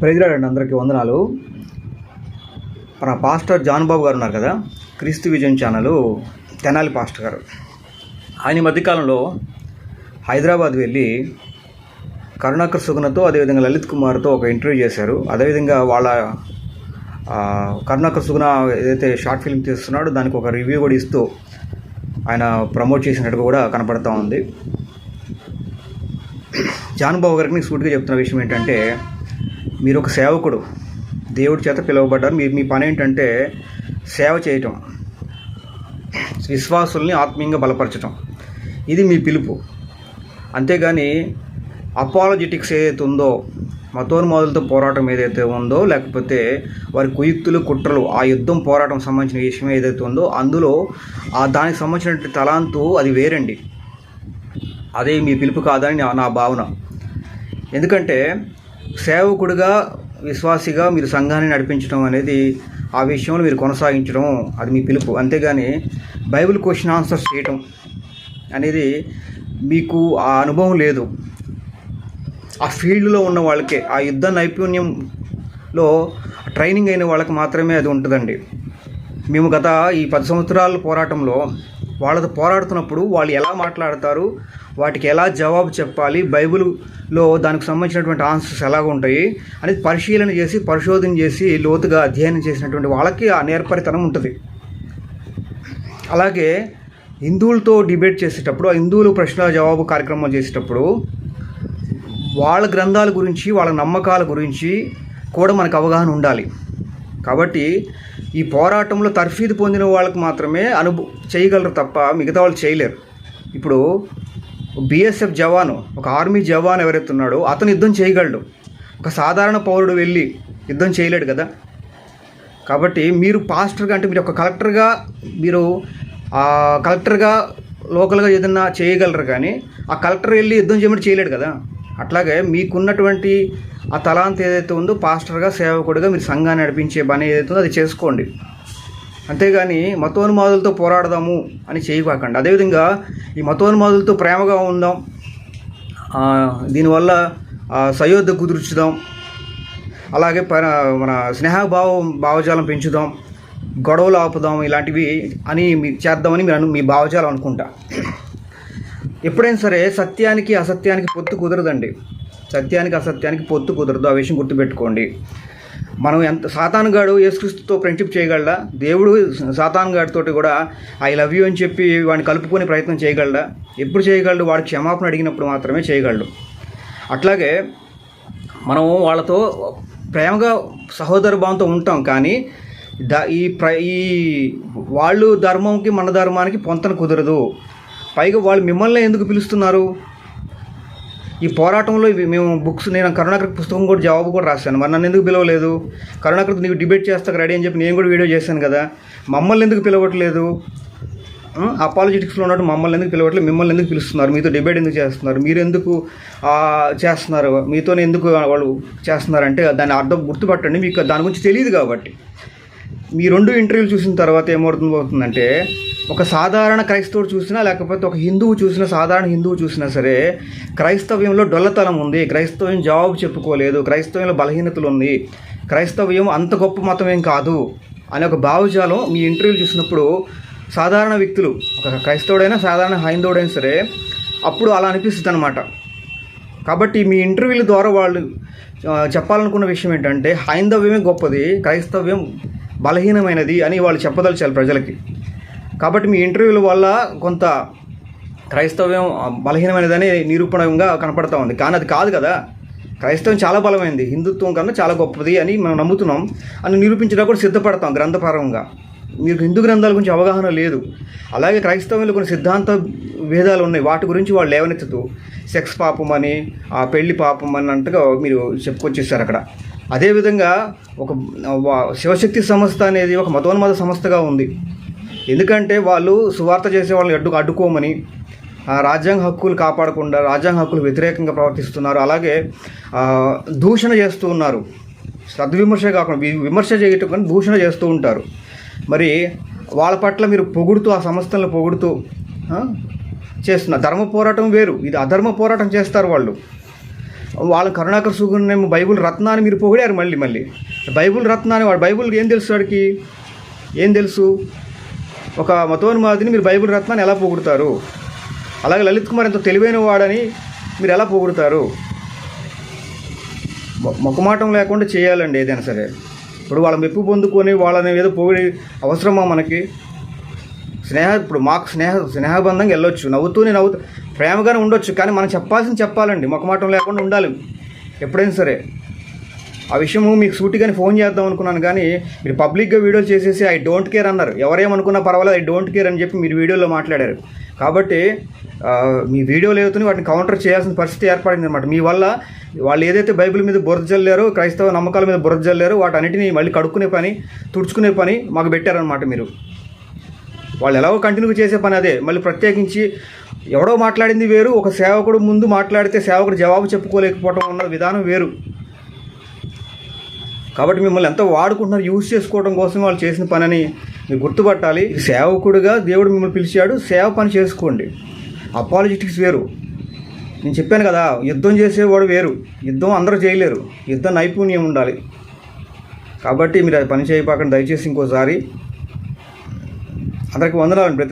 ప్రజలాడండి అందరికీ వందనాలు. మన పాస్టర్ జాన్ బాబు గారు ఉన్నారు కదా క్రీస్తు విజయం ఛానల్ తెనాలి పాస్టర్ గారు. ఆయన ఈ మధ్యకాలంలో హైదరాబాద్ వెళ్ళి కరుణాకర్ సుగుణతో అదేవిధంగా లలిత్ కుమార్తో ఒక ఇంటర్వ్యూ చేశారు. అదేవిధంగా వాళ్ళ కరుణాకర్ సుగుణ ఏదైతే షార్ట్ ఫిల్మ్ తీస్తున్నాడో దానికి ఒక రివ్యూ కూడా ఇస్తూ ఆయన ప్రమోట్ చేసినట్టుగా కూడా కనపడతా ఉంది. జాన్ బాబు గారికి నేను సూటిగా చెప్తున్న విషయం ఏంటంటే మీరు ఒక సేవకుడు. దేవుడి చేత పిలువబడ్డారు. మీరు మీ పని ఏంటంటే సేవ చేయటం. విశ్వాసుల్ని ఆత్మీయంగా బలపరచటం. ఇది మీ పిలుపు. అంతేగాని అపాలజెటిక్స్ ఏదైతే ఉందో మతోన్మాదులతో పోరాటం ఏదైతే ఉందో లేకపోతే వారి కుయుక్తులు కుట్రలు ఆ యుద్ధం పోరాటం సంబంధించిన విషయం ఏదైతే ఉందో అందులో ఆ దానికి సంబంధించిన తలాంతు అది వేరండి. అదే మీ పిలుపు కాదని నా- నా భావన. ఎందుకంటే సేవకుడిగా విశ్వాసిగా మీరు సంఘాన్ని నడిపించడం అనేది ఆ విషయంలో మీరు కొనసాగించడం అది మీ పిలుపు. అంతేగాని బైబిల్ క్వశ్చన్ ఆన్సర్స్ చేయటం అనేది మీకు ఆ అనుభవం లేదు. ఆ ఫీల్డ్లో ఉన్న వాళ్ళకే ఆ యుద్ధ నైపుణ్యంలో ట్రైనింగ్ అయిన వాళ్ళకి మాత్రమే అది ఉంటుందండి. మేము గత ఈ పది సంవత్సరాల పోరాటంలో వాళ్ళతో పోరాడుతున్నప్పుడు వాళ్ళు ఎలా మాట్లాడతారు వాటికి ఎలా జవాబు చెప్పాలి బైబిల్లో దానికి సంబంధించినటువంటి ఆన్సర్స్ ఎలాగ ఉంటాయి అనేది పరిశీలన చేసి పరిశోధన చేసి లోతుగా అధ్యయనం చేసినటువంటి వాళ్ళకి ఆ నేర్పరితనం ఉంటుంది. అలాగే హిందువులతో డిబేట్ చేసేటప్పుడు ఆ హిందువులు ప్రశ్న జవాబు కార్యక్రమం చేసేటప్పుడు వాళ్ళ గ్రంథాల గురించి వాళ్ళ నమ్మకాల గురించి కూడా మనకు అవగాహన ఉండాలి. కాబట్టి ఈ పోరాటంలో తర్ఫీదు పొందిన వాళ్ళకి మాత్రమే అనుభ చేయగలరు తప్ప మిగతా వాళ్ళు చేయలేరు. ఇప్పుడు బీఎస్ఎఫ్ జవాను ఒక ఆర్మీ జవాన్ ఎవరైతే ఉన్నాడో అతను యుద్ధం చేయగలడు. ఒక సాధారణ పౌరుడు వెళ్ళి యుద్ధం చేయలేడు కదా. కాబట్టి మీరు పాస్టర్గా అంటే మీరు ఒక కలెక్టర్గా మీరు కలెక్టర్గా లోకల్గా ఏదన్నా చేయగలరు కానీ ఆ కలెక్టర్ వెళ్ళి యుద్ధం చేయమంటే చేయలేడు కదా. అట్లాగే మీకున్నటువంటి ఆ తలాంత ఏదైతే ఉందో పాస్టర్గా సేవకుడిగా మీరు సంఘాన్ని నడిపించే పని ఏదైతే ఉందో అది చేసుకోండి. అంతేగాని మతోన్మాదులతో పోరాడదాము అని చేయకండి అదేవిధంగా ఈ మతోన్మాదులతో ప్రేమగా ఉందాం. దీనివల్ల సయోధ్య కుదుర్చుదాం. అలాగే ప మన స్నేహభావం భావజాలం పెంచుదాం. గొడవలు ఆపుదాం. ఇలాంటివి అని మీ చేద్దామని మీరు మీ భావజాలం అనుకుంటా. ఎప్పుడైనా సరే సత్యానికి అసత్యానికి పొత్తు కుదరదండి. సత్యానికి అసత్యానికి పొత్తు కుదరదు. ఆ విషయం గుర్తుపెట్టుకోండి. మనం ఎంత సాతానుగాడు యేసుక్రీస్తుతో ఫ్రెండ్షిప్ చేయగలడా? దేవుడు సాతానుగాడితోటి కూడా ఐ లవ్ యూ అని చెప్పి వాడిని కలుపుకొని ప్రయత్నం చేయగలడా? ఎప్పుడు చేయగలడు? వాడు క్షమాపణ అడిగినప్పుడు మాత్రమే చేయగలడు. అట్లాగే మనం వాళ్ళతో ప్రేమగా సహోదర భావంతో ఉంటాం కానీ ద ఈ ప్ర ఈ వాళ్ళు ధర్మంకి మన ధర్మానికి పొంతన కుదరదు. పైగా వాళ్ళు మిమ్మల్ని ఎందుకు పిలుస్తున్నారు? ఈ పోరాటంలో మేము బుక్స్ నేను కరుణాకృతి పుస్తకం కూడా జవాబు కూడా రాశాను. మరి నన్ను ఎందుకు పిలవలేదు? కరుణాకృతి నీకు డిబేట్ చేస్తాక రెడీ అని చెప్పి నేను కూడా వీడియో చేశాను కదా. మమ్మల్ని ఎందుకు పిలవట్లేదు? అపాలజెటిక్స్లో ఉన్నట్టు మమ్మల్ని ఎందుకు పిలవట్లేదు? మిమ్మల్ని ఎందుకు పిలుస్తున్నారు? మీతో డిబేట్ ఎందుకు చేస్తున్నారు? మీరు ఎందుకు చేస్తున్నారు? మీతోనే ఎందుకు వాళ్ళు చేస్తున్నారంటే దాని అర్థం గుర్తుపట్టండి. మీకు దాని గురించి తెలియదు కాబట్టి. మీ రెండు ఇంటర్వ్యూలు చూసిన తర్వాత ఏమవుతుంది పోతుందంటే ఒక సాధారణ క్రైస్తవుడు చూసినా లేకపోతే ఒక హిందువు చూసినా సాధారణ హిందువు చూసినా సరే క్రైస్తవ్యంలో డొల్లతనం ఉంది. క్రైస్తవ్యం జవాబు చెప్పుకోలేదు. క్రైస్తవ్యంలో బలహీనతలు ఉంది. క్రైస్తవ్యం అంత గొప్ప మతం ఏం కాదు అనే ఒక భావజాలం మీ ఇంటర్వ్యూలు చూసినప్పుడు సాధారణ వ్యక్తులు ఒక క్రైస్తవుడైనా సాధారణ హైందవుడైనా సరే అప్పుడు అలా అనిపిస్తుంది అనమాట కాబట్టి మీ ఇంటర్వ్యూల ద్వారా వాళ్ళు చెప్పాలనుకున్న విషయం ఏంటంటే హైందవ్యమే గొప్పది క్రైస్తవ్యం బలహీనమైనది అని వాళ్ళు చెప్పదలిచారు ప్రజలకి. కాబట్టి మీ ఇంటర్వ్యూల వల్ల కొంత క్రైస్తవ్యం బలహీనమైనదని నిరూపణంగా కనపడతా ఉంది. కానీ అది కాదు కదా. క్రైస్తవం చాలా బలమైంది. హిందుత్వం కన్నా చాలా గొప్పది అని మనం నమ్ముతున్నాం. అని నిరూపించడానికి కూడా సిద్ధపడతాం గ్రంథపరంగా. మీకు హిందూ గ్రంథాల గురించి అవగాహన లేదు. అలాగే క్రైస్తవంలో కొన్ని సిద్ధాంత భేదాలు ఉన్నాయి. వాటి గురించి వాళ్ళు లేవనెత్తుతూ సెక్స్ పాపం అని ఆ పెళ్ళి పాపం అని అన్నట్టుగా మీరు చెప్పుకొచ్చేసారు అక్కడ. అదేవిధంగా ఒక శివశక్తి సంస్థ అనేది ఒక మతోన్మత సంస్థగా ఉంది. ఎందుకంటే వాళ్ళు సువార్త చేసే వాళ్ళని అడ్డు అడ్డుకోమని ఆ, రాజ్యాంగ హక్కులు కాపాడకుండా రాజ్యాంగ హక్కులు వ్యతిరేకంగా ప్రవర్తిస్తున్నారు. అలాగే దూషణ చేస్తూ ఉన్నారు. సద్విమర్శ కాకుండా విమర్శ చేయటం కానీ దూషణ చేస్తూ ఉంటారు. మరి వాళ్ళ పట్ల మీరు పొగుడుతూ ఆ సంస్థలను పొగుడుతూ చేస్తున్న చేస్తున్నారు ధర్మ పోరాటం వేరు. ఇది అధర్మ పోరాటం చేస్తారు వాళ్ళు. వాళ్ళ కరుణాకర్ సుగుణేమో బైబుల్ రత్నాన్ని మీరు పొగిడారు మళ్ళీ మళ్ళీ. బైబుల్ రత్నాన్ని వాడు బైబుల్కి ఏం తెలుసు వాడికి? ఏం తెలుసు? ఒక మతోన్మాదిని మీరు బైబిల్ రత్నాన్ని ఎలా పొగుడుతారు? అలాగే లలిత్ కుమార్ ఎంతో తెలివైన వాడని మీరు ఎలా పోగొడతారు? మొ- మొక్కమాటం లేకుండా చేయాలండి ఏదైనా సరే. ఇప్పుడు వాళ్ళ మెప్పు పొందుకొని వాళ్ళని ఏదో పొగిడి అవసరమా మనకి? స్నేహ ఇప్పుడు మాకు స్నేహ స్నేహబంధంగా వెళ్ళొచ్చు. నవ్వుతూనే నవ్వుతూ ప్రేమగానే ఉండొచ్చు. కానీ మనం చెప్పాల్సింది చెప్పాలండి. మొక్కమాటం లేకుండా ఉండాలి. ఎప్పుడైనా సరే. ఆ విషయము మీకు సూటిగానే ఫోన్ చేద్దాం అనుకున్నాను కానీ మీరు పబ్లిక్గా వీడియోలు చేసేసి ఐ డోంట్ కేర్ అన్నారు. ఎవరేమనుకున్నా పర్వాలేదు ఐ డోంట్ కేర్ అని చెప్పి మీరు వీడియోలో మాట్లాడారు. కాబట్టి మీ వీడియోలు ఏదైతే వాటిని కౌంటర్ చేయాల్సిన పరిస్థితి ఏర్పడింది అనమాట మీ వల్ల వాళ్ళు ఏదైతే బైబిల్ మీద బురద జల్లారో క్రైస్తవ నమ్మకాల మీద బురద జల్లారో వాటన్నిటిని మళ్ళీ కడుక్కునే పని తుడుచుకునే పని మాకు పెట్టారనమాట మీరు. వాళ్ళు ఎలాగో కంటిన్యూ చేసే పని అదే. మళ్ళీ ప్రత్యేకించి ఎవడో మాట్లాడింది వేరు ఒక సేవకుడు ముందు మాట్లాడితే సేవకుడు జవాబు చెప్పుకోలేకపోవడం ఉన్న విధానం వేరు. కాబట్టి మిమ్మల్ని ఎంతో వాడుకుంటున్నారు యూజ్ చేసుకోవడం కోసం వాళ్ళు చేసిన పనని మీరు గుర్తుపట్టాలి. సేవకుడిగా దేవుడు మిమ్మల్ని పిలిచాడు సేవ పని చేసుకోండి. అపాలజిటిక్స్ వేరు. నేను చెప్పాను కదా యుద్ధం చేసేవాడు వేరు. యుద్ధం అందరూ చేయలేరు. యుద్ధ నైపుణ్యం ఉండాలి. కాబట్టి మీరు అది పని చేయపాకండి దయచేసి ఇంకోసారి. అందరికి వందనాలండి.